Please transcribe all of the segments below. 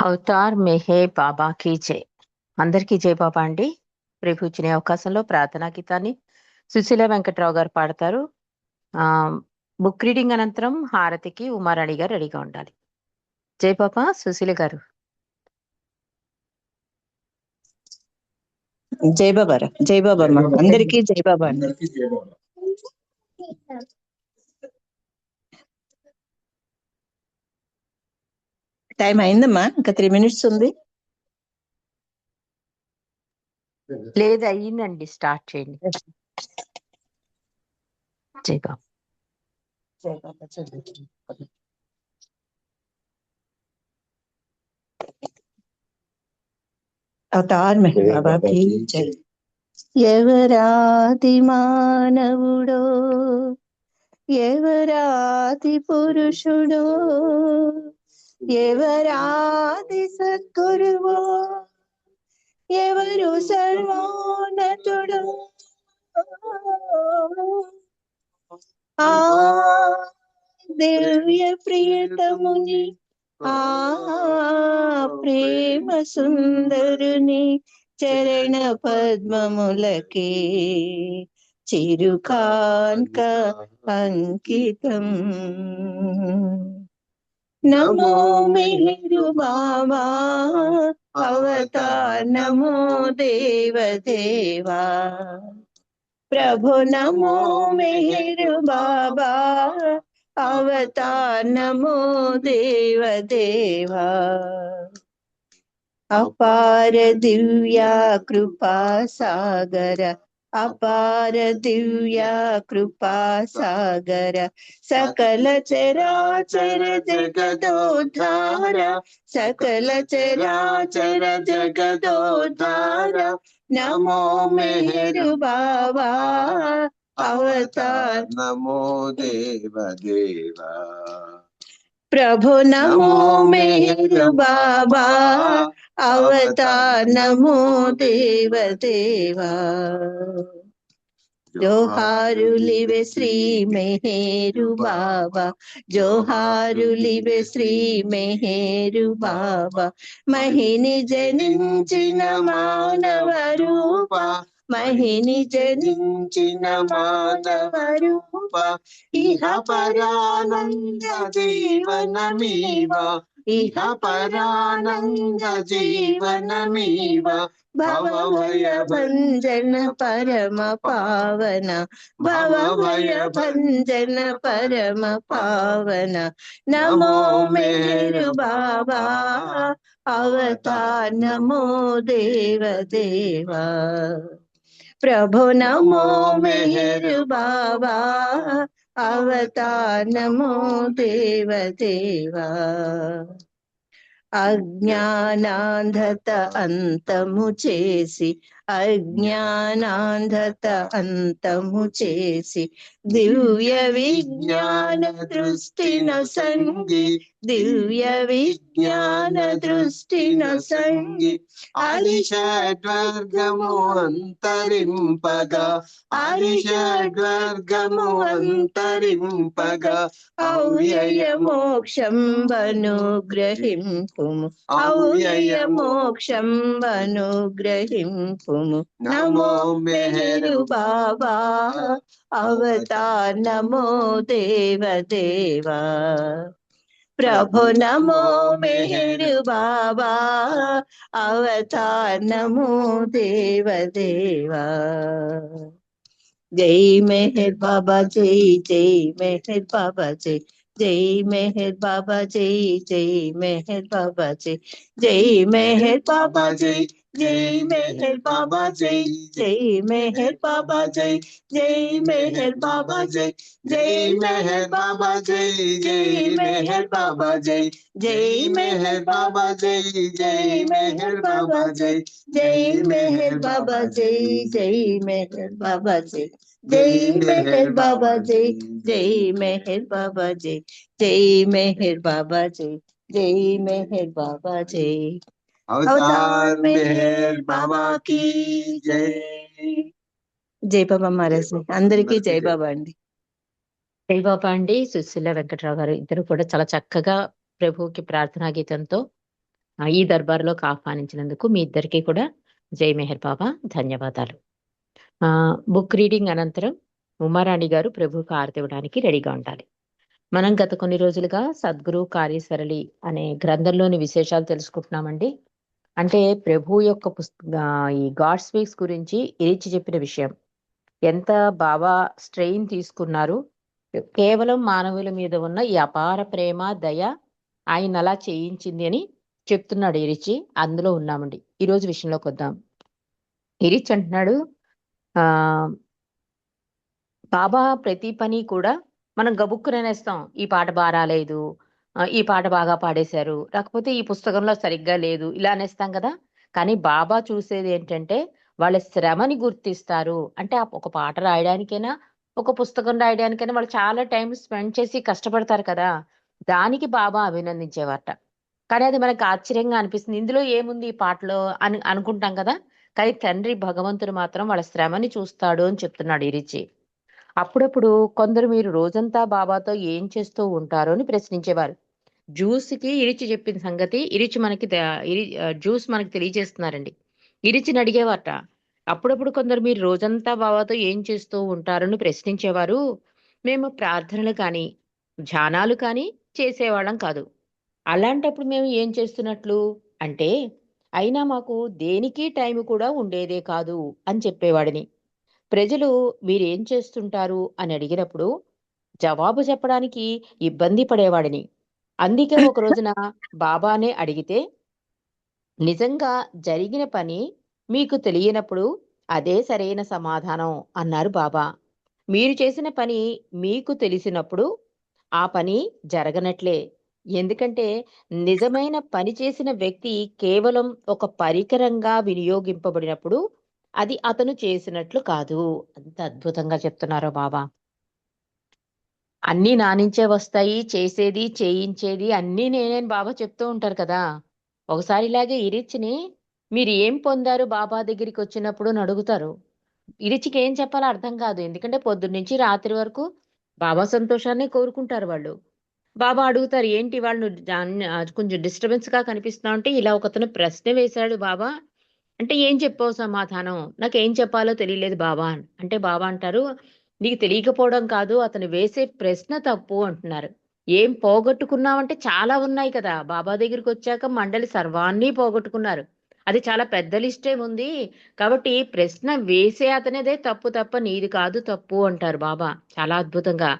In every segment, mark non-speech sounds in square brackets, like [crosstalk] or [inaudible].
Avatar మెహే బాబాకి జై. అందరికీ జై బాబా అండి. ప్రభు ఇచ్చిన అవకాశంలో ప్రార్థనా గీతాన్ని సుశీల వెంకట్రావు గారు పాడతారు. ఆ బుక్ రీడింగ్ అనంతరం హారతికి ఉమారాణి గారు రెడీగా ఉండాలి. జై బాబా సుశీల గారు. జై బాబా జై బాబా అందరికీ జై బాబా అండి. అందరికీ జై బాబా. టైం అయిందమ్మా. ఇంకా త్రీ మినిట్స్ ఉంది. లేదు అయ్యిందండి. స్టార్ట్ చేయండి. ఎవరాతి అవతార్ మానవుడో ఎవరాతి పురుషుడో ఎవరాది సద్గురువో ఎవరు సర్వోన్నతుడు ఆ దివ్య ప్రియతముని ఆ ప్రేమ సుందరుని చరణ పద్మములకే చిరుకాంక అంకితం నమో మెహరు బాబా అవతార్ నమో దేవ దేవా ప్రభు నమో మెహరు బాబా అవతార్ నమో దేవ దేవా అపార దివ్య కృపా సాగర అపార దివ్య కృపా సాగర సకల చరాచర జగదోధార సకల చరాచర జగదోధార నమో మెహరు బాబా అవతార్ నమో దేవ దేవా प्रभु नमो मेरु बाबा अवता नमो देव देवा। जोहारु लिवे श्री मेहरू बाबा जोहारु श्री मेहरू बाबा। महिनी जनिंचिन मानव रूपा మహిని జనించిన మాధవ రూప ఇహ పరానంద జీవనమీవ ఇహ పరానంద జీవనమీవ భవయ భంజన పరమ పావన భవయ భంజన పరమ పావన నమో మేరు బాబా అవతార నమో దేవ దేవా. ప్రభు నమో మేరు బాబా అవతార్ నమో దేవ దేవా అజ్ఞానాంధత అంతము చేసి అజ్ఞానాంధత అంతము చేసి దివ్య విజ్ఞాన దృష్టిన సంగి దివ్య విజ్ఞాన దృష్టిన సంగి అరిషడ్వర్గము అంతరింపగా అరిషడ్వర్గము అంతరింపగా అవ్యయ మోక్షం అనుగ్రహింపుము అవ్యయ మోక్షం नमो मेहरू बाबा अवता नमो देव देवा प्रभु नमो मेहरू बाबा अवता नमो देव देवा जय मेहर बाबा, जय जय मेहर बाबा, जय जय मेहर बाबा, जय जय मेहर बाबा, जय जय मेहर बाबा, जय। జై మెహర్ బాబా జై జై మెహర్ బాబా జై జై మెహర్ బాబా జై జై మెహర్ బాబా జై జై మెహర్ బాబా జై జై మెహర్ బాబా జై జై మెహర్ బాబా జై జై మెహర్ బాబా జై జై మెహర్ బాబా జై జై మెహర్ బాబా జై జై మెహర్ బాబా జై జై మెహర్ బాబా జై జై మెహర్ బాబా జై అవతార్ మెహర్ బాబా की జై. జై బాబా మహారాజ్ అందరికీ జై బాబా అండి. జై బాబా అండి సుశీల వెంకట్రావు గారు ఇద్దరు కూడా చాలా చక్కగా ప్రభువుకి ప్రార్థనా గీతంతో ఈ దర్బార్లోకి ఆహ్వానించినందుకు మీ ఇద్దరికీ కూడా జై మెహర్ బాబా ధన్యవాదాలు. ఆ, బుక్ రీడింగ్ అనంతరం ఉమారాణి గారు ప్రభువుకు ఆరతివ్వడానికి రెడీగా ఉండాలి. మనం గత కొన్ని రోజులుగా సద్గురు కార్యసరళి అనే గ్రంథంలోని విశేషాలు తెలుసుకుంటున్నామండి. అంటే ప్రభు యొక్క పుస్త ఈ గాడ్ స్పీక్స్ గురించి ఇరిచి చెప్పిన విషయం. ఎంత బాబా స్ట్రెయిన్ తీసుకున్నారు. కేవలం మానవుల మీద ఉన్న ఈ అపార ప్రేమ దయ ఆయన అలా చేయించింది అని చెప్తున్నాడు ఇరిచి. అందులో ఉన్నామండి. ఈరోజు విషయంలోకి వద్దాం. ఇరిచ్ అంటున్నాడు ఆ బాబా ప్రతి పని కూడా మనం గబుక్కునేస్తాం. ఈ పాట బారాలేదు రాలేదు ఈ పాట బాగా పాడేశారు. లేకపోతే ఈ పుస్తకంలో సరిగ్గా లేదు. ఇలా అనేస్తాం కదా. కానీ బాబా చూసేది ఏంటంటే వాళ్ళ శ్రమని గుర్తిస్తారు. అంటే ఒక పాట రాయడానికైనా ఒక పుస్తకం రాయడానికైనా వాళ్ళు చాలా టైం స్పెండ్ చేసి కష్టపడతారు కదా. దానికి బాబా అభినందించేవారట. కానీ అది మనకు ఆశ్చర్యంగా అనిపిస్తుంది. ఇందులో ఏముంది ఈ పాటలో అని అనుకుంటాం కదా. కానీ తండ్రి భగవంతుడు మాత్రం వాళ్ళ శ్రమని చూస్తాడు అని చెప్తున్నాడు ఇరిచి అప్పుడప్పుడు కొందరు మీరు రోజంతా బాబాతో ఏం చేస్తూ ఉంటారో అని ప్రశ్నించేవారు. జ్యూస్కి ఇరిచి చెప్పిన సంగతి ఇరిచి మనకి ఇరి జ్యూస్ మనకి తెలియజేస్తున్నారండి. ఇరిచిని అడిగేవాట. అప్పుడప్పుడు కొందరు మీరు రోజంతా బాబాతో ఏం చేస్తూ ఉంటారని ప్రశ్నించేవారు. మేము ప్రార్థనలు కానీ ధ్యానాలు కానీ చేసేవాళ్ళం కాదు. అలాంటప్పుడు మేము ఏం చేస్తున్నట్లు? అంటే అయినా మాకు దేనికి టైం కూడా ఉండేదే కాదు అని చెప్పేవాడిని. ప్రజలు మీరేం చేస్తుంటారు అని అడిగినప్పుడు జవాబు చెప్పడానికి ఇబ్బంది పడేవాడిని. అందుకే ఒక [laughs] రోజున బాబానే అడిగితే నిజంగా జరిగిన పని మీకు తెలియనప్పుడు అదే సరైన సమాధానం అన్నారు బాబా. మీరు చేసిన పని మీకు తెలిసినప్పుడు ఆ పని జరగనట్లే. ఎందుకంటే నిజమైన పని చేసిన వ్యక్తి కేవలం ఒక పరికరంగా వినియోగింపబడినప్పుడు అది అతను చేసినట్లు కాదు. అంత అద్భుతంగా చెప్తున్నారో బాబా. అన్నీ నా నుంచే వస్తాయి చేసేది చేయించేది అన్నీ నేనే బాబా చెప్తూ ఉంటారు కదా. ఒకసారి ఇలాగే ఇరిచిని మీరు ఏం పొందారు బాబా దగ్గరికి వచ్చినప్పుడు అని అడుగుతారు. ఇరిచికి ఏం చెప్పాలో అర్థం కాదు. ఎందుకంటే పొద్దున్న నుంచి రాత్రి వరకు బాబా సంతోషాన్ని కోరుకుంటారు వాళ్ళు. బాబా అడుగుతారు ఏంటి వాళ్ళు కొంచెం డిస్టర్బెన్స్గా కనిపిస్తున్నా అంటే ఇలా ఒకతను ప్రశ్న వేశాడు బాబా. అంటే ఏం చెప్పావు సమాధానం? నాకు ఏం చెప్పాలో తెలియలేదు బాబా అని. అంటే బాబా అంటారు నీకు తెలియకపోవడం కాదు అతను వేసే ప్రశ్న తప్పు అంటున్నారు. ఏం పోగొట్టుకున్నావంటే చాలా ఉన్నాయి కదా. బాబా దగ్గరికి వచ్చాక మండలి సర్వాన్ని పోగొట్టుకున్నారు. అది చాలా పెద్ద లిస్టే ఉంది కాబట్టి ప్రశ్న వేసే అతనేదే తప్పు తప్ప నీది కాదు తప్పు అంటారు బాబా. చాలా అద్భుతంగా.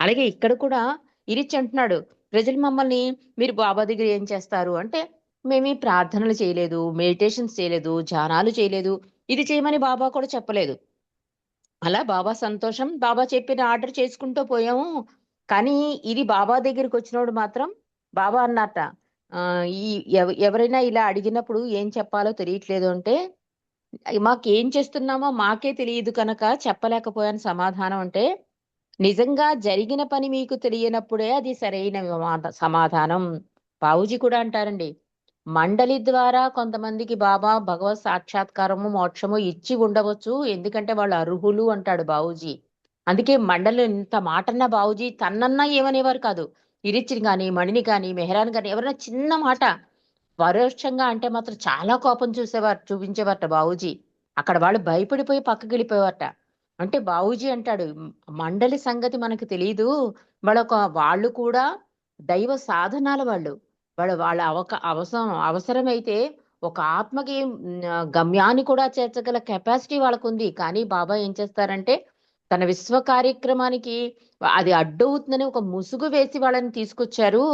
అలాగే ఇక్కడ కూడా ఇరిచి అంటున్నాడు ప్రజలు మమ్మల్ని మీరు బాబా దగ్గర ఏం చేస్తారు? అంటే మేమీ ప్రార్థనలు చేయలేదు మెడిటేషన్స్ చేయలేదు ధ్యానాలు చేయలేదు. ఇది చేయమని బాబా కూడా చెప్పలేదు. అలా బాబా సంతోషం బాబా చెప్పిన ఆర్డర్ చేసుకుంటూ పోయాము. కానీ ఇది బాబా దగ్గరికి వచ్చినోడు మాత్రం బాబా అన్నట్ట ఆ, ఈ ఎవ- ఎవరైనా ఇలా అడిగినప్పుడు ఏం చెప్పాలో తెలియట్లేదు అంటే మాకు ఏం చేస్తున్నామో మాకే తెలియదు కనుక చెప్పలేకపోయాను సమాధానం అంటే నిజంగా జరిగిన పని మీకు తెలియనప్పుడే అది సరైన సమాధానం. బావుజీ కూడా అంటారండి మండలి ద్వారా కొంతమందికి బాబా భగవత్ సాక్షాత్కారము మోక్షము ఇచ్చి ఉండవచ్చు. ఎందుకంటే వాళ్ళు అర్హులు అంటాడు బావుజీ అందుకే మండలి ఇంత మాటన్న బావుజీ తన్నన్నా ఏమనేవారు కాదు. ఇరిచిని కానీ మణిని కానీ మెహరాన్ కానీ ఎవరైనా చిన్న మాట పరోక్షంగా అంటే మాత్రం చాలా కోపం చూసేవారు చూపించేవారట బావుజీ అక్కడ వాళ్ళు భయపడిపోయి పక్కకి వెళ్ళిపోయేవారట. అంటే బావుజీ అంటాడు మండలి సంగతి మనకు తెలియదు వాళ్ళొక వాళ్ళు కూడా దైవ సాధనాల వాళ్ళు. వాళ్ళు వాళ్ళ అవక అవసరం అవసరమైతే ఒక ఆత్మకి గమ్యాన్ని కూడా చేర్చగల కెపాసిటీ వాళ్ళకు ఉంది కానీ బాబా ఏం చేస్తారంటే తన విశ్వ కార్యక్రమానికి అది అడ్డవుతుందని ఒక ముసుగు వేసి వాళ్ళని తీసుకొచ్చారు.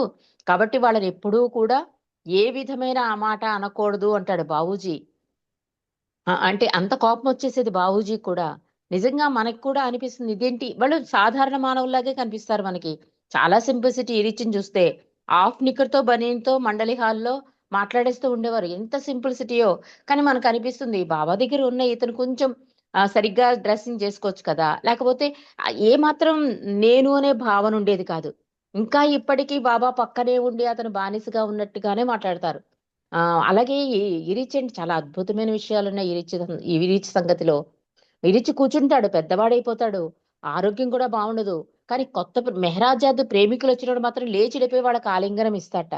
కాబట్టి వాళ్ళని ఎప్పుడూ కూడా ఏ విధమైన ఆ మాట అనకూడదు అంటాడు బావూజీ అంటే అంత కోపం వచ్చేసేది బావూజీ కూడా. నిజంగా మనకు కూడా అనిపిస్తుంది. ఇదేంటి? వాళ్ళు సాధారణ మానవుల్లాగే కనిపిస్తారు మనకి. చాలా సింప్లిసిటీ ఇరిచిని చూస్తే. ఆఫ్ నిక్కర్తో బనీన్తో మండలి హాల్లో మాట్లాడేస్తూ ఉండేవారు. ఎంత సింప్లిసిటీయో కానీ మనకు అనిపిస్తుంది బాబా దగ్గర ఉన్న ఇతను కొంచెం సరిగ్గా డ్రెస్సింగ్ చేసుకోవచ్చు కదా. లేకపోతే ఏ మాత్రం నేను అనే భావన ఉండేది కాదు. ఇంకా ఇప్పటికీ బాబా పక్కనే ఉండి అతను బానిసగా ఉన్నట్టుగానే మాట్లాడతారు. అలాగే ఇరిచి అంటే చాలా అద్భుతమైన విషయాలు ఉన్నాయి ఇరిచి ఈ ఇరిచి సంగతిలో. ఇరిచి కూర్చుంటాడు పెద్దవాడైపోతాడు. ఆరోగ్యం కూడా బాగుండదు. కానీ కొత్త ప్ర- మెహరాజ్ ప్రేమికులు వచ్చినప్పుడు మాత్రం లేచి లేపి వాళ్ళకి ఆలింగనం ఇస్తాట.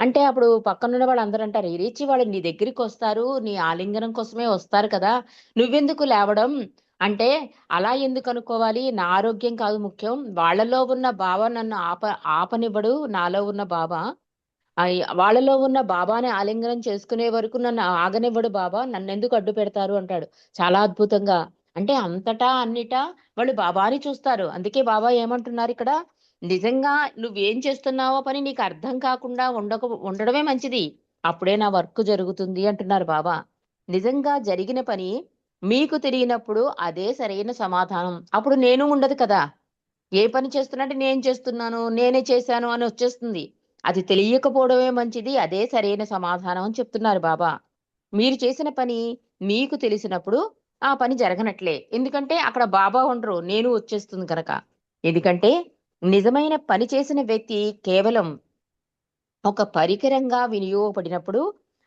అంటే అప్పుడు పక్కనున్న వాళ్ళు అందరూ అంటారు ఇరిచి వాళ్ళు నీ దగ్గరికి వస్తారు నీ ఆలింగనం కోసమే వస్తారు కదా నువ్వెందుకు లేవడం? అంటే అలా ఎందుకు అనుకోవాలి? నా ఆరోగ్యం కాదు ముఖ్యం. వాళ్ళలో ఉన్న బావ నన్ను ఆప ఆపనివ్వడు. నాలో ఉన్న బాబా వాళ్ళలో ఉన్న బాబాని ఆలింగనం చేసుకునే వరకు నన్ను ఆగనివ్వడు బాబా. నన్ను ఎందుకు అడ్డు పెడతారు? అంటాడు. చాలా అద్భుతంగా అంటే అంతటా అన్నిటా వాళ్ళు బాబాని చూస్తారు. అందుకే బాబా ఏమంటున్నారు ఇక్కడ? నిజంగా నువ్వేం చేస్తున్నావో పని నీకు అర్థం కాకుండా ఉండక ఉండడమే మంచిది. అప్పుడే నా వర్క్ జరుగుతుంది అంటున్నారు బాబా. నిజంగా జరిగిన పని మీకు తెలియనప్పుడు అదే సరైన సమాధానం. అప్పుడు నేను ఉండదు కదా. ఏ పని చేస్తున్నట్టు నేను చేస్తున్నాను నేనే చేశాను అని వచ్చేస్తుంది. అది తెలియకపోవడమే మంచిది అదే సరైన సమాధానం అని చెప్తున్నారు బాబా. మీరు చేసిన పని మీకు తెలిసినప్పుడు ఆ పని జరగనట్లే. ఎందుకంటే అక్కడ బాబా ఉండరు నేను వచ్చేస్తుంది కనుక ఎందుకంటే నిజమైన పని చేసిన వ్యక్తి కేవలం ఒక పరికరంగా వినియోగపడినప్పుడు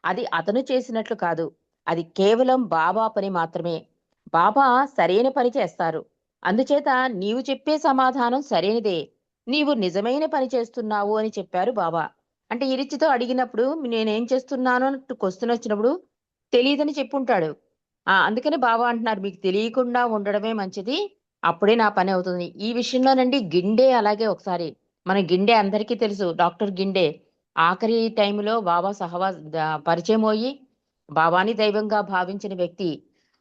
అది అతను చేసినట్లు కాదు. అది కేవలం బాబా పని మాత్రమే. బాబా సరైన పని చేస్తారు. అందుచేత నీవు చెప్పే సమాధానం సరైనదే. నీవు నిజమైన పని చేస్తున్నావు అని చెప్పారు బాబా. అంటే ఇరిచితో అడిగినప్పుడు నేనేం చేస్తున్నాను అన్నట్టు క్వశ్చన్ వచ్చినప్పుడు తెలియదని చెప్పుంటాడు. అందుకనే బాబా అంటున్నారు మీకు తెలియకుండా ఉండడమే మంచిది అప్పుడే నా పని అవుతుంది. ఈ విషయంలోనండి గిండే అలాగే ఒకసారి మన గిండే అందరికీ తెలుసు డాక్టర్ గిండే. ఆఖరి టైంలో బాబా సహవా పరిచయం అయ్యి బాబాని దైవంగా భావించిన వ్యక్తి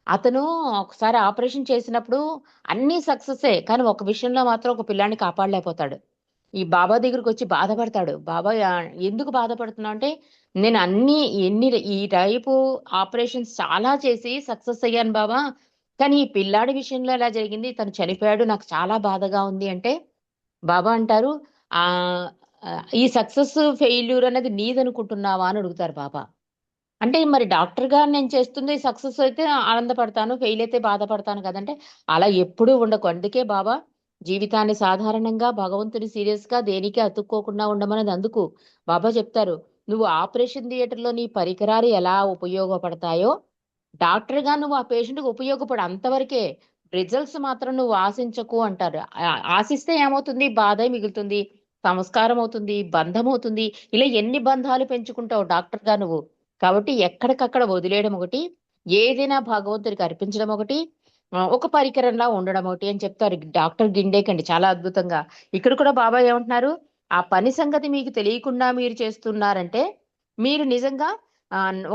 అతను ఒకసారి ఆపరేషన్ చేసినప్పుడు అన్ని సక్సెసే కానీ ఒక విషయంలో మాత్రం ఒక పిల్లాన్ని కాపాడలేకపోతాడు. ఈ బాబా దగ్గరికి వచ్చి బాధపడతాడు. బాబా ఎందుకు బాధపడుతున్నా అంటే నేను అన్ని ఎన్ని ఈ టైపు ఆపరేషన్స్ చాలా చేసి సక్సెస్ అయ్యాను బాబా. కానీ ఈ పిల్లాడి విషయంలో ఎలా జరిగింది? తను చనిపోయాడు నాకు చాలా బాధగా ఉంది. అంటే బాబా అంటారు ఆ ఈ సక్సెస్ ఫెయిల్యూర్ అనేది నీదనుకుంటున్నావా? అని అడుగుతారు బాబా. అంటే మరి డాక్టర్గా నేను చేస్తుంది సక్సెస్ అయితే ఆనందపడతాను ఫెయిల్ అయితే బాధపడతాను కదంటే అలా ఎప్పుడూ ఉండకు. అందుకే బాబా జీవితాన్ని సాధారణంగా భగవంతుడి సీరియస్గా దేనికి అతుక్కోకుండా ఉండమనేది అందుకు బాబా చెప్తారు. నువ్వు ఆపరేషన్ థియేటర్లో నీ పరికరాలు ఎలా ఉపయోగపడతాయో డాక్టర్గా నువ్వు ఆ పేషెంట్కి ఉపయోగపడు అంతవరకే రిజల్ట్స్ మాత్రం నువ్వు ఆశించకు అంటారు. ఆశిస్తే ఏమవుతుంది? బాధ మిగులుతుంది సంస్కారం అవుతుంది బంధం అవుతుంది ఇలా ఎన్ని బంధాలు పెంచుకుంటావు డాక్టర్గా నువ్వు. కాబట్టి ఎక్కడికక్కడ వదిలేయడం ఒకటి ఏదైనా భగవంతుడికి అర్పించడం ఒకటి ఒక పరికరంలా ఉండడం ఒకటి అని చెప్తారు డాక్టర్ గిండేకండి చాలా అద్భుతంగా. ఇక్కడ కూడా బాబా ఏమంటున్నారు? ఆ పని సంగతి మీకు తెలియకుండా మీరు చేస్తున్నారంటే మీరు నిజంగా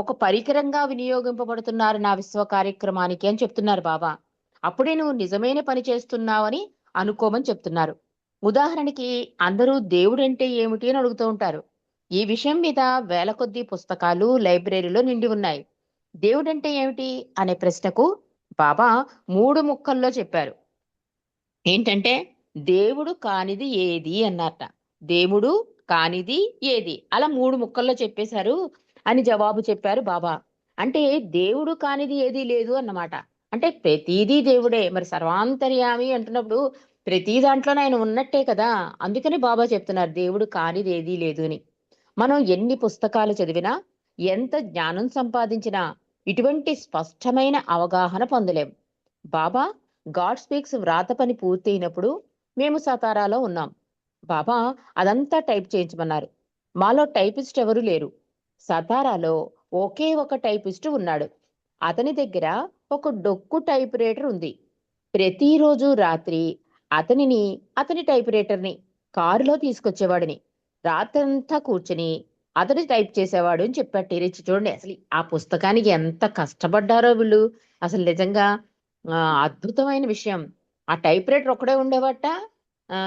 ఒక పరికరంగా వినియోగింపబడుతున్నారు నా విశ్వ కార్యక్రమానికి అని చెప్తున్నారు బాబా. అప్పుడే నువ్వు నిజమైన పని చేస్తున్నావని అనుకోమని చెప్తున్నారు. ఉదాహరణకి అందరూ దేవుడంటే ఏమిటి అని అడుగుతూ ఉంటారు. ఈ విషయం మీద వేల కొద్ది పుస్తకాలు లైబ్రరీలో నిండి ఉన్నాయి. దేవుడంటే ఏమిటి? అనే ప్రశ్నకు బాబా మూడు ముక్కల్లో చెప్పారు. ఏంటంటే దేవుడు కానిది ఏది అన్నట దేవుడు కానిది ఏది? అలా మూడు ముక్కల్లో చెప్పేశారు అని జవాబు చెప్పారు బాబా. అంటే దేవుడు కానిది ఏది లేదు అన్నమాట. అంటే ప్రతిదీ దేవుడే. మరి సర్వాంతర్యామి అంటున్నప్పుడు ప్రతి దాంట్లో ఆయన ఉన్నట్టే కదా. అందుకని బాబా చెప్తున్నారు దేవుడు కానిది ఏదీ లేదు అని. మనం ఎన్ని పుస్తకాలు చదివినా ఎంత జ్ఞానం సంపాదించినా ఇటువంటి స్పష్టమైన అవగాహన పొందలేం. బాబా గాడ్ స్పీక్స్ వ్రాత పని పూర్తయినప్పుడు మేము సతారాలో ఉన్నాం. బాబా అదంతా టైప్ చేయించమన్నారు. మాలో టైపిస్ట్ ఎవరు లేరు. సతారాలో ఒకే ఒక టైపిస్ట్ ఉన్నాడు. అతని దగ్గర ఒక డొక్కు టైప్ రైటర్ ఉంది. ప్రతిరోజు రాత్రి అతనిని అతని టైప్ రైటర్ని కారులో తీసుకొచ్చేవాడిని. రాత్రంతా కూర్చుని అతడు టైప్ చేసేవాడు అని చెప్పాడు టీరిచ్చి చూడండి అసలు ఆ పుస్తకానికి ఎంత కష్టపడ్డారో వీళ్ళు. అసలు నిజంగా అద్భుతమైన విషయం. ఆ టైప్ రైటర్ ఒక్కడే ఉండేవట.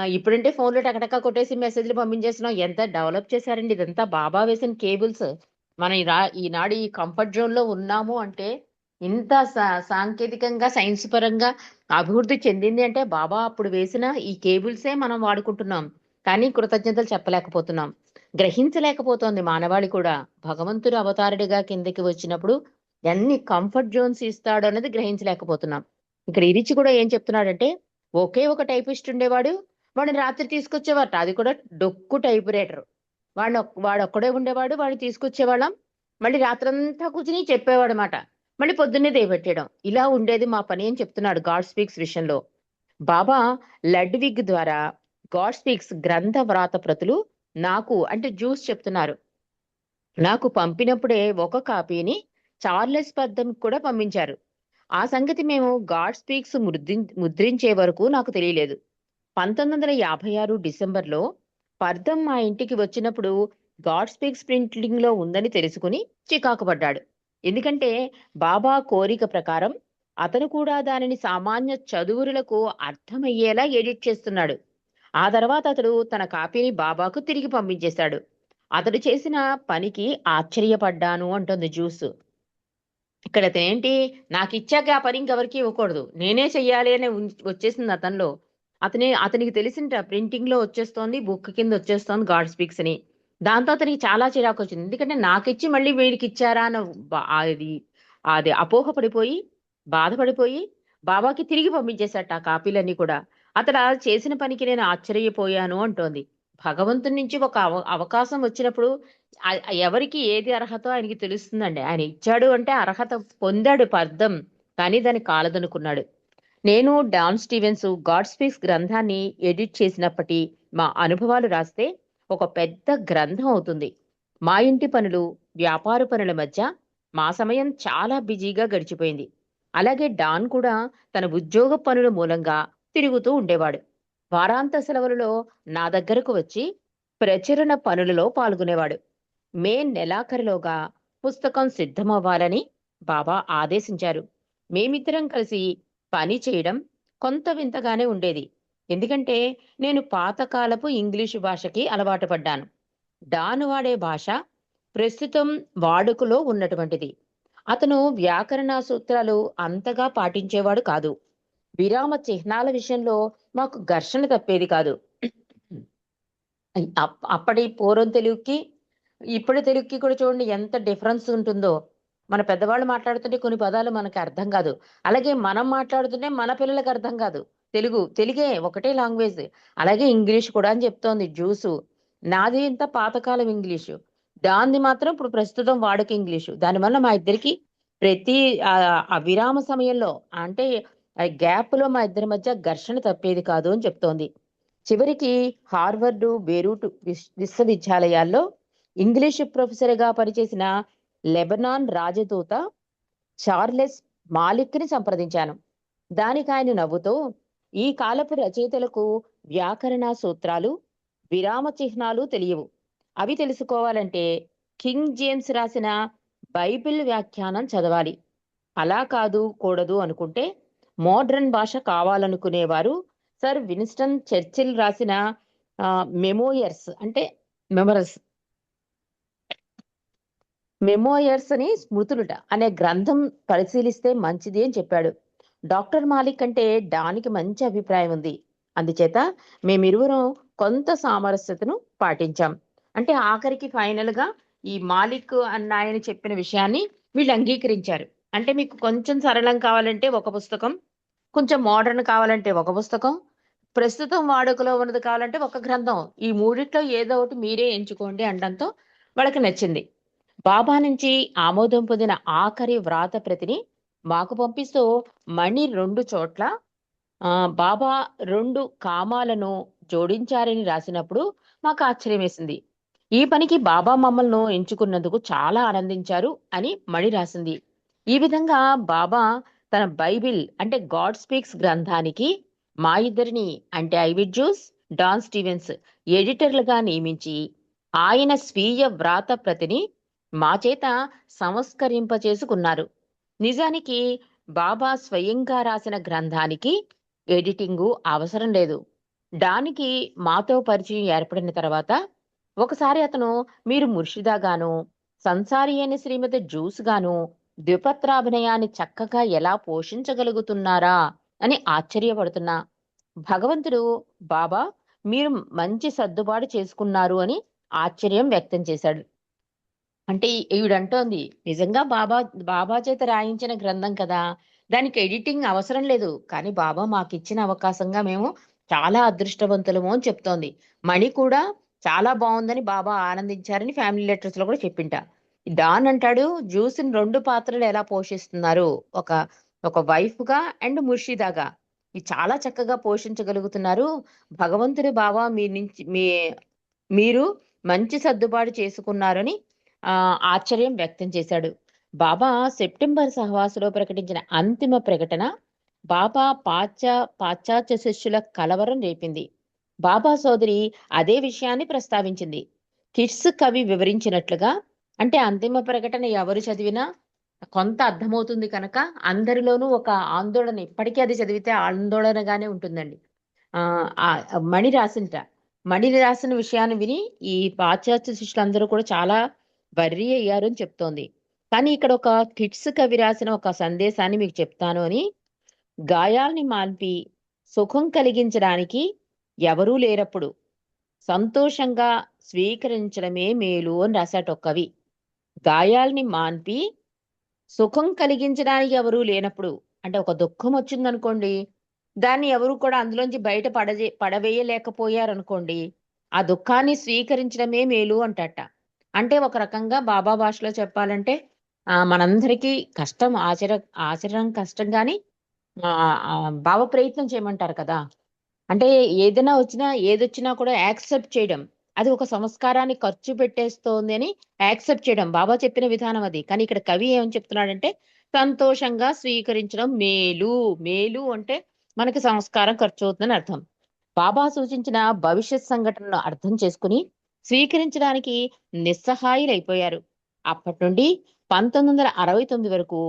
ఇప్పుడంటే ఫోన్లో టకటకా కొట్టేసి మెసేజ్లు పంపించేసినాం ఎంత డెవలప్ చేశారండి ఇదంతా. బాబా వేసిన కేబుల్స్. మనం ఈ రా- ఈనాడు ఈ కంఫర్ట్ జోన్లో ఉన్నాము అంటే ఇంత సా- సాంకేతికంగా సైన్స్ పరంగా అభివృద్ధి చెందింది అంటే బాబా అప్పుడు వేసిన ఈ కేబుల్సే మనం వాడుకుంటున్నాం. కానీ కృతజ్ఞతలు చెప్పలేకపోతున్నాం. గ్రహించలేకపోతోంది మానవాళి కూడా. భగవంతుడు అవతారుడిగా కిందకి వచ్చినప్పుడు ఎన్ని కంఫర్ట్ జోన్స్ ఇస్తాడు అనేది గ్రహించలేకపోతున్నాం. ఇక్కడ ఇరిచి కూడా ఏం చెప్తున్నాడంటే ఒకే ఒక టైపిస్ట్ ఉండేవాడు వాడిని రాత్రి తీసుకొచ్చేవాట అది కూడా డొక్కు టైప్ రైటర్ వాడు వాడు ఒక్కడే ఉండేవాడు వాడిని తీసుకొచ్చేవాళ్ళం మళ్ళీ రాత్రంతా కూర్చుని చెప్పేవాడు అనమాట మళ్ళీ పొద్దున్నే దేవెట్టేయడం ఇలా ఉండేది మా పని అని చెప్తున్నాడు గాడ్ స్పీక్స్ విషయంలో. బాబా లడ్విగ్ ద్వారా గాడ్ స్పీక్స్ గ్రంథ వ్రాత ప్రతులు నాకు అంటే జ్యూస్ చెప్తున్నారు. నాకు పంపినప్పుడే ఒక కాపీని చార్లెస్ పద్దం కూడా పంపించారు. ఆ సంగతి మేము గాడ్ స్పీక్స్ ముద్రిం- ముద్రించే వరకు నాకు తెలియలేదు. పంతొమ్మిది వందల యాభై ఆరు డిసెంబర్లో పర్దం మా ఇంటికి వచ్చినప్పుడు గాడ్ స్పీక్స్ ప్రింటింగ్లో ఉందని తెలుసుకుని చికాకు పడ్డాడు ఎందుకంటే బాబా కోరిక ప్రకారం అతను కూడా దానిని సామాన్య చదువురులకు అర్థమయ్యేలా ఎడిట్ చేస్తున్నాడు. ఆ తర్వాత అతడు తన కాపీని బాబాకు తిరిగి పంపించేశాడు. అతడు చేసిన పనికి ఆశ్చర్యపడ్డాను అంటుంది జ్యూస్ ఇక్కడ అతనేంటి? ఏంటి నాకు ఇచ్చాక ఆ పని ఇంకెవరికి ఇవ్వకూడదు. నేనే చెయ్యాలి అని ఉం- వచ్చేసింది అతనిలో. అతని అతనికి తెలిసిన ప్రింటింగ్లో వచ్చేస్తోంది బుక్ కింద వచ్చేస్తోంది గాడ్ స్పీక్స్ అని. దాంతో అతనికి చాలా చిరాకు వచ్చింది. ఎందుకంటే నాకు ఇచ్చి మళ్ళీ వీడికి ఇచ్చారా అని బా- అది అది అపోహ పడిపోయి బాధపడిపోయి బాబాకి తిరిగి పంపించేశాట ఆ కాపీలన్నీ కూడా. అతడు చేసిన పనికి నేను ఆశ్చర్యపోయాను అంటోంది. భగవంతుడి నుంచి ఒక అవ అవకాశం వచ్చినప్పుడు ఎవరికి ఏది అర్హతో ఆయనకి తెలుస్తుందండి. ఆయన ఇచ్చాడు అంటే అర్హత పొందాడు పర్థం కానీ దాన్ని కాలదనుకున్నాడు. నేను డాన్ స్టీవెన్స్ గాడ్ స్పీక్స్ గ్రంథాన్ని ఎడిట్ చేసినప్పటి మా అనుభవాలు రాస్తే ఒక పెద్ద గ్రంథం అవుతుంది. మా ఇంటి పనులు వ్యాపార పనుల మధ్య మా సమయం చాలా బిజీగా గడిచిపోయింది. అలాగే డాన్ కూడా తన ఉద్యోగ పనుల మూలంగా తిరుగుతూ ఉండేవాడు. వారాంత సెలవులలో నా దగ్గరకు వచ్చి ప్రచురణ పనులలో పాల్గొనేవాడు. మే నెలాఖరిలోగా పుస్తకం సిద్ధమవ్వాలని బాబా ఆదేశించారు. మేమిద్దరం కలిసి పని చేయడం కొంత వింతగానే ఉండేది. ఎందుకంటే నేను పాతకాలపు ఇంగ్లీషు భాషకి అలవాటు పడ్డాను. డాను వాడే భాష ప్రస్తుతం వాడుకలో ఉన్నటువంటిది. అతను వ్యాకరణ సూత్రాలు అంతగా పాటించేవాడు కాదు. విరామ చిహ్నాల విషయంలో మాకు ఘర్షణ తప్పేది కాదు. అప్పటి పూర్వం తెలుగుకి ఇప్పుడు తెలుగుకి కూడా చూడండి ఎంత డిఫరెన్స్ ఉంటుందో. మన పెద్దవాళ్ళు మాట్లాడుతుంటే కొన్ని పదాలు మనకి అర్థం కాదు. అలాగే మనం మాట్లాడుతుంటే మన పిల్లలకు అర్థం కాదు. తెలుగు తెలుగే ఒకటే లాంగ్వేజ్. అలాగే ఇంగ్లీష్ కూడా అని చెప్తోంది జ్యూసు. నాది ఇంత పాతకాలం ఇంగ్లీషు. దాన్ని మాత్రం ఇప్పుడు ప్రస్తుతం వాడుక ఇంగ్లీషు. దానివల్ల మా ఇద్దరికి ప్రతి ఆ విరామ సమయంలో అంటే ఆ గ్యాప్లో మా ఇద్దరి మధ్య ఘర్షణ తప్పేది కాదు అని చెప్తోంది. చివరికి హార్వర్డు బేరూట్ విశ్వవిద్యాలయాల్లో ఇంగ్లీష్ ప్రొఫెసర్గా పనిచేసిన లెబనాన్ రాజదూత చార్లెస్ మాలిక్ని సంప్రదించాను. దానికి ఆయన నవ్వుతూ ఈ కాలపు రచయితలకు వ్యాకరణ సూత్రాలు విరామ చిహ్నాలు తెలియవు. అవి తెలుసుకోవాలంటే కింగ్ జేమ్స్ రాసిన బైబిల్ వ్యాఖ్యానం చదవాలి. అలా కాదు కూడదు అనుకుంటే మోడ్రన్ భాష కావాలనుకునేవారు. సర్ విన్స్టన్ చర్చిల్ రాసిన మెమోయర్స్ అంటే మెమరస్ మెమోయర్స్ అని స్మృతులుట అనే గ్రంథం పరిశీలిస్తే మంచిది అని చెప్పాడు. డాక్టర్ మాలిక్ అంటే డానికి మంచి అభిప్రాయం ఉంది. అందుచేత మేమిరువురం కొంత సామరస్యతను పాటించాం. అంటే ఆఖరికి ఫైనల్గా ఈ మాలిక్ అన్న ఆయన చెప్పిన విషయాన్ని వీళ్ళు అంగీకరించారు. అంటే మీకు కొంచెం సరళం కావాలంటే ఒక పుస్తకం కొంచెం మోడర్న్ కావాలంటే ఒక పుస్తకం ప్రస్తుతం వాడుకలో ఉన్నది కావాలంటే ఒక గ్రంథం. ఈ మూడిట్లో ఏదో ఒకటి మీరే ఎంచుకోండి అనడంతో వాళ్ళకి నచ్చింది. బాబా నుంచి ఆమోదం పొందిన ఆఖరి వ్రాత ప్రతిని మాకు పంపిస్తూ మణి రెండు చోట్ల బాబా రెండు కామాలను జోడించారని రాసినప్పుడు మాకు ఆశ్చర్యం వేసింది. ఈ పనికి బాబా మమ్మల్ని ఎంచుకున్నందుకు చాలా ఆనందించారు అని మణి రాసింది. ఈ విధంగా బాబా తన బైబిల్ అంటే గాడ్ స్పీక్స్ గ్రంథానికి మా ఇద్దరిని అంటే ఐవిడ్ జ్యూస్ డాన్ స్టీవెన్స్ ఎడిటర్లుగా నియమించి ఆయన స్వీయ వ్రాత ప్రతిని మా చేత సంస్కరింపచేసుకున్నారు. నిజానికి బాబా స్వయంగా రాసిన గ్రంథానికి ఎడిటింగు అవసరం లేదు. దానికి మాతో పరిచయం ఏర్పడిన తర్వాత ఒకసారి అతను మీరు ముర్షిదాగాను సంసారి అయిన శ్రీమతి జ్యూస్ గాను ద్విపత్రాభినయాన్ని చక్కగా ఎలా పోషించగలుగుతున్నారా అని ఆశ్చర్యపడుతున్నా. భగవంతుడు బాబా మీరు మంచి సర్దుబాటు చేసుకున్నారు అని ఆశ్చర్యం వ్యక్తం చేశాడు. అంటే ఈవిడంటోంది నిజంగా బాబా బాబా చేత రాయించిన గ్రంథం కదా దానికి ఎడిటింగ్ అవసరం లేదు కానీ బాబా మాకు ఇచ్చిన అవకాశంగా మేము చాలా అదృష్టవంతులము అని చెప్తోంది. మణి కూడా చాలా బాగుందని బాబా ఆనందించారని ఫ్యామిలీ లెటర్స్లో కూడా చెప్పింట. డాన్ అంటాడు జ్యూస్ని రెండు పాత్రలు ఎలా పోషిస్తున్నారు? ఒక ఒక వైఫ్గా అండ్ ముర్షిదాగా. ఇది చాలా చక్కగా పోషించగలుగుతున్నారు. భగవంతుడి బాబా మీ నుంచి మీ మీరు మంచి సర్దుబాటు చేసుకున్నారని ఆశ్చర్యం వ్యక్తం చేశాడు. బాబా సెప్టెంబర్ సహవాసులో ప్రకటించిన అంతిమ ప్రకటన బాబా పాశ్చా పాశ్చాత్య శిష్యుల కలవరం రేపింది. బాబా సోదరి అదే విషయాన్ని ప్రస్తావించింది. కిడ్స్ కవి వివరించినట్లుగా అంటే అంతిమ ప్రకటన ఎవరు చదివినా కొంత అర్థమవుతుంది కనుక అందరిలోనూ ఒక ఆందోళన ఇప్పటికీ అది చదివితే ఆందోళనగానే ఉంటుందండి. మణి రాసింట మణి రాసిన విషయాన్ని విని ఈ పాశ్చాత్య శిష్యులందరూ కూడా చాలా వర్రీ అయ్యారు అని చెప్తోంది. కానీ ఇక్కడ ఒక కిడ్స్ కవి రాసిన ఒక సందేశాన్ని మీకు చెప్తాను అని. గాయాల్ని మాన్పి సుఖం కలిగించడానికి ఎవరూ లేరప్పుడు సంతోషంగా స్వీకరించడమే మేలు అని రాశాట ఒక కవి. గాయాల్ని మాన్పి సుఖం కలిగించడానికి ఎవరూ లేనప్పుడు అంటే ఒక దుఃఖం వచ్చిందనుకోండి దాన్ని ఎవరు కూడా అందులోంచి బయట పడజే పడవేయలేకపోయారనుకోండి ఆ దుఃఖాన్ని స్వీకరించడమే మేలు అంటట. అంటే ఒక రకంగా బాబా భాషలో చెప్పాలంటే ఆ మనందరికీ కష్టం ఆచర ఆచరణ కష్టం కానీ భావ ప్రయత్నం చేయమంటారు కదా. అంటే ఏదైనా వచ్చినా ఏదొచ్చినా కూడా యాక్సెప్ట్ చేయడం. అది ఒక సంస్కారాన్ని ఖర్చు పెట్టేస్తోంది అని యాక్సెప్ట్ చేయడం. బాబా చెప్పిన విధానం అది. కానీ ఇక్కడ కవి ఏమని చెప్తున్నాడంటే సంతోషంగా స్వీకరించడం మేలు. మేలు అంటే మనకి సంస్కారం ఖర్చు అవుతుందని అర్థం. బాబా సూచించిన భవిష్యత్ సంఘటనను అర్థం చేసుకుని స్వీకరించడానికి నిస్సహాయులైపోయారు. అప్పటి నుండి పంతొమ్మిది వందల అరవై తొమ్మిది వరకు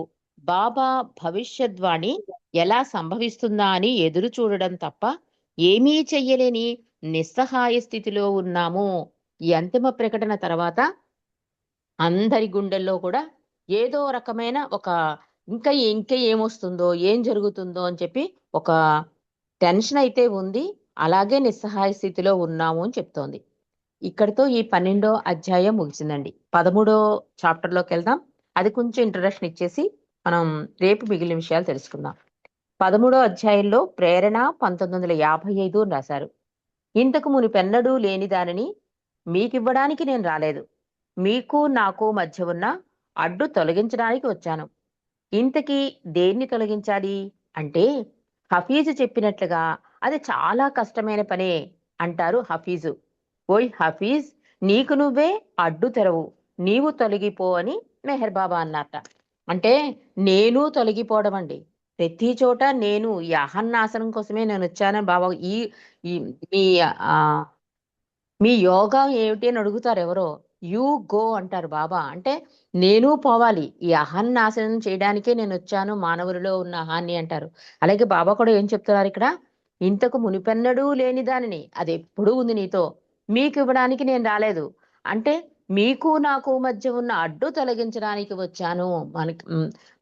బాబా భవిష్యద్వాణి ఎలా సంభవిస్తుందా అని ఎదురు చూడడం తప్ప ఏమీ చెయ్యలేని నిస్సహాయ స్థితిలో ఉన్నాము. ఈ అంతిమ ప్రకటన తర్వాత అందరి గుండెల్లో కూడా ఏదో రకమైన ఒక ఇంకా ఇంకా ఏమొస్తుందో ఏం జరుగుతుందో అని చెప్పి ఒక టెన్షన్ అయితే ఉంది. అలాగే నిస్సహాయ స్థితిలో ఉన్నాము అని చెప్తోంది. ఇక్కడితో ఈ పన్నెండో అధ్యాయం ముగిసిందండి. పదమూడో చాప్టర్లోకి వెళ్దాం. అది కొంచెం ఇంట్రడక్షన్ ఇచ్చేసి మనం రేపు మిగిలిన విషయాలు తెలుసుకుందాం. పదమూడో అధ్యాయంలో ప్రేరణ పంతొమ్మిది వందల యాభై ఐదు అని రాశారు. ఇంతకు మునిపెన్నడూ లేని దానిని మీకివ్వడానికి నేను రాలేదు. మీకు నాకు మధ్య ఉన్న అడ్డు తొలగించడానికి వచ్చాను. ఇంతకీ దేన్ని తొలగించాలి? అంటే హఫీజు చెప్పినట్లుగా అది చాలా కష్టమైన పనే అంటారు హఫీజు. ఓయ్ హఫీజ్ నీకు నువ్వే అడ్డు తెరవు. నీవు తొలగిపో అని మెహర్ బాబా అన్నట అంటే నేను తొలగిపోవడం అండి. ప్రతి చోట నేను ఈ అహన్నాశనం కోసమే నేను వచ్చానని బాబా ఈ మీ మీ యోగా ఏమిటి అని అడుగుతారు ఎవరో? యూ గో అంటారు బాబా. అంటే నేను పోవాలి. ఈ అహాన్ని నాశనం చేయడానికే నేను వచ్చాను మానవులలో ఉన్న అహాన్ని అంటారు. అలాగే బాబా కూడా ఏం చెప్తున్నారు ఇక్కడ? ఇంతకు మునిపెన్నడూ లేని దానిని అది ఎప్పుడూ ఉంది నీతో? మీకు ఇవ్వడానికి నేను రాలేదు. అంటే మీకు నాకు మధ్య ఉన్న అడ్డు తొలగించడానికి వచ్చాను. మనకి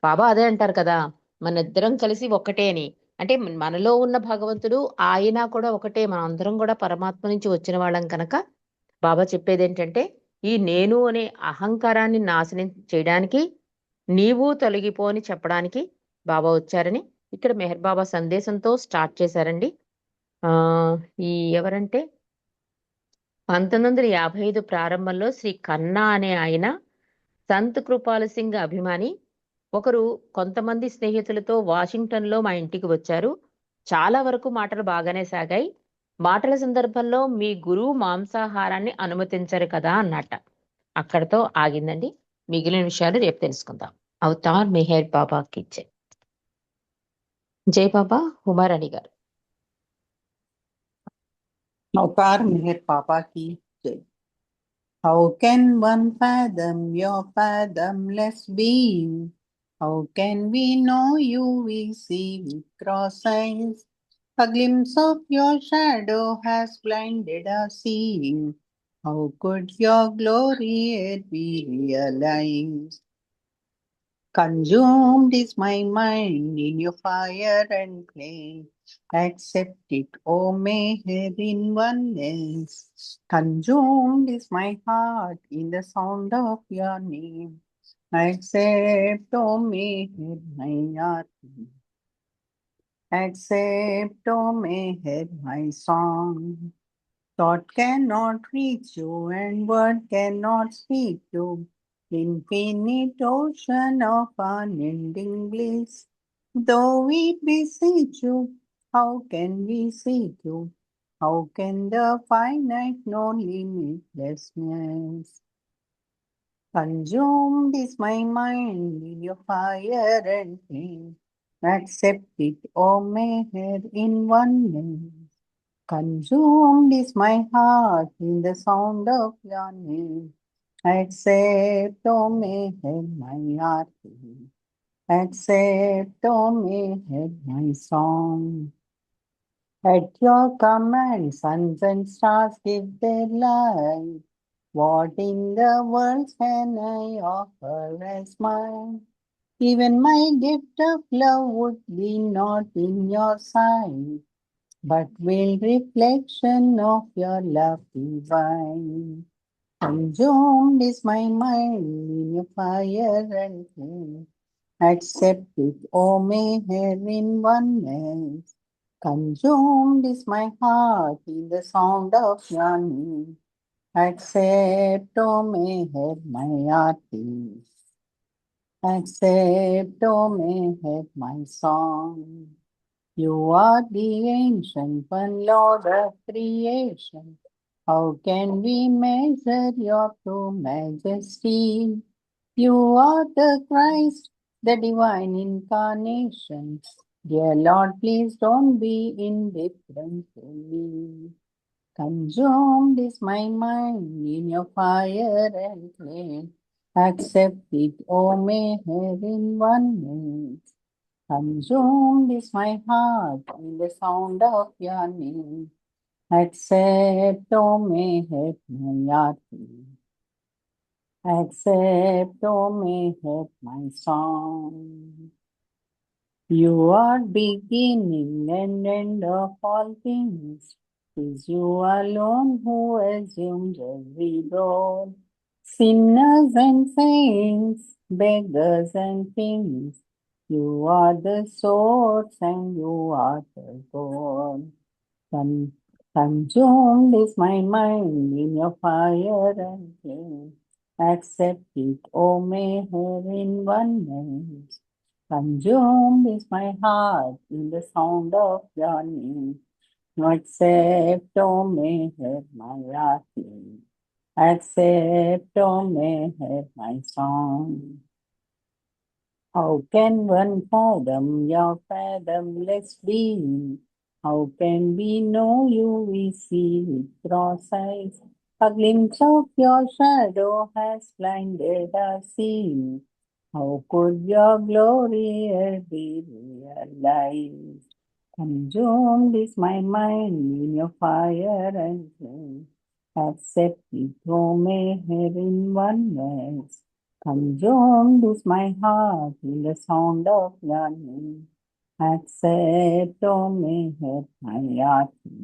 బాబా అదే అంటారు కదా. మన ఇద్దరం కలిసి ఒక్కటే అని. అంటే మనలో ఉన్న భగవంతుడు ఆయన కూడా ఒకటే. మన అందరం కూడా పరమాత్మ నుంచి వచ్చిన వాళ్ళం కనుక బాబా చెప్పేది ఏంటంటే ఈ నేను అనే అహంకారాన్ని నాశనం చేయడానికి నీవు తొలగిపో అని చెప్పడానికి బాబా వచ్చారని ఇక్కడ మెహర్ బాబా సందేశంతో స్టార్ట్ చేశారండి. ఆ ఈ ఎవరంటే పంతొమ్మిది వందల యాభై ఐదు ప్రారంభంలో శ్రీ కన్నా అనే ఆయన సంత్ కృపాల సింగ్ అభిమాని ఒకరు కొంతమంది స్నేహితులతో వాషింగ్టన్లో మా ఇంటికి వచ్చారు. చాలా వరకు మాటలు బాగానే సాగాయి. మాటల సందర్భంలో మీ గురువు మాంసాహారాన్ని అనుమతించరు కదా అన్నట్ట. అక్కడతో ఆగిందండి. మిగిలిన విషయాలు రేపు తెలుసుకుందాం. అవతార్ మెహేర్ బాబా కిచెన్ జై. బాబా హుమారాణి గారు. అవతార్ మెహర్ బాబాకి జై. How can one fathom your fathomless being? How can we know you we see with cross eyes? A glimpse of your shadow has blinded our seeing. How could your glory yet be realized? Consumed is my mind in your fire and flame. Accept it, O Meher, in oneness. Consumed is my heart in the sound of your name. Accept, O Meher, my heart. Accept, O Meher, my song. Thought cannot reach you and word cannot speak you. Infinite ocean of unending bliss. Though we beseech you, how can we seek you? How can the finite know limitlessness? Consumed is my mind in your fire and flame. Accept it, O Meher, in oneness. Consumed is my heart in the sound of your name. Accept, O Meher, my arti. Accept, O Meher, my song. At your command, suns and stars give their light. What in the world can I offer as mine? Even my gift of love would be not in your sight, but will reflection of your love divine. Consumed is my mind in your fire and flame. Accept it, O Meher, in oneness. Consumed is my heart in the sound of your name. Accept, O Meher, my arti. Accept, O Meher, my song. You are the ancient one, Lord of creation. How can we measure your true majesty? You are the Christ, the divine incarnation. Dear Lord, please don't be indifferent to me. Consumed is my mind in your fire and flame. Accept it, O Heaven, one oneness. Consumed is my heart in the sound of your name. Accept, O Meher, my arti. Accept, O Meher, my song. You are beginning and end of all things. Is you alone who assumed every role. Sinners and saints, beggars and kings. You are the source and you are the goal. Con- consumed is my mind in your fire and flame. Accept it, O Meher, in oneness. Consumed is my heart in the sound of your name. Accept, O Meher, my arti. Accept, O Meher, my song. How can one fathom your fathomless being? How can we know you? We see with cross eyes. A glimpse of your shadow has blinded our seeing. How could your glory ever be realized? Consumed is my mind in your fire and flame. Accept it, O Meher, in oneness. Consumed is my heart in the sound of your name. Accept, O Meher, my arti.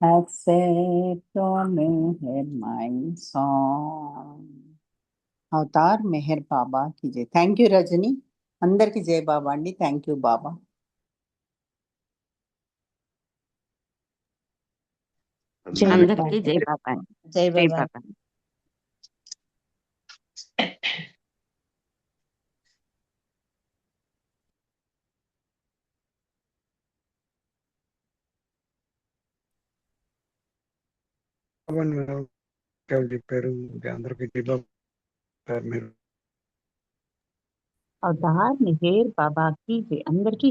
Accept, O Meher, my song. Avatar Meher Baba కి జై thank you Rajani అందరికి జై బాబా అండి thank you బాబా అందరికీ అందరికీ జై బాబా జై జై బాబా బాబా అవన్నీ ఎవరు చెప్పారు అందరికి చెప్పారు మీరు అవతార్ మెహర్ బాబా కి జై అందరికీ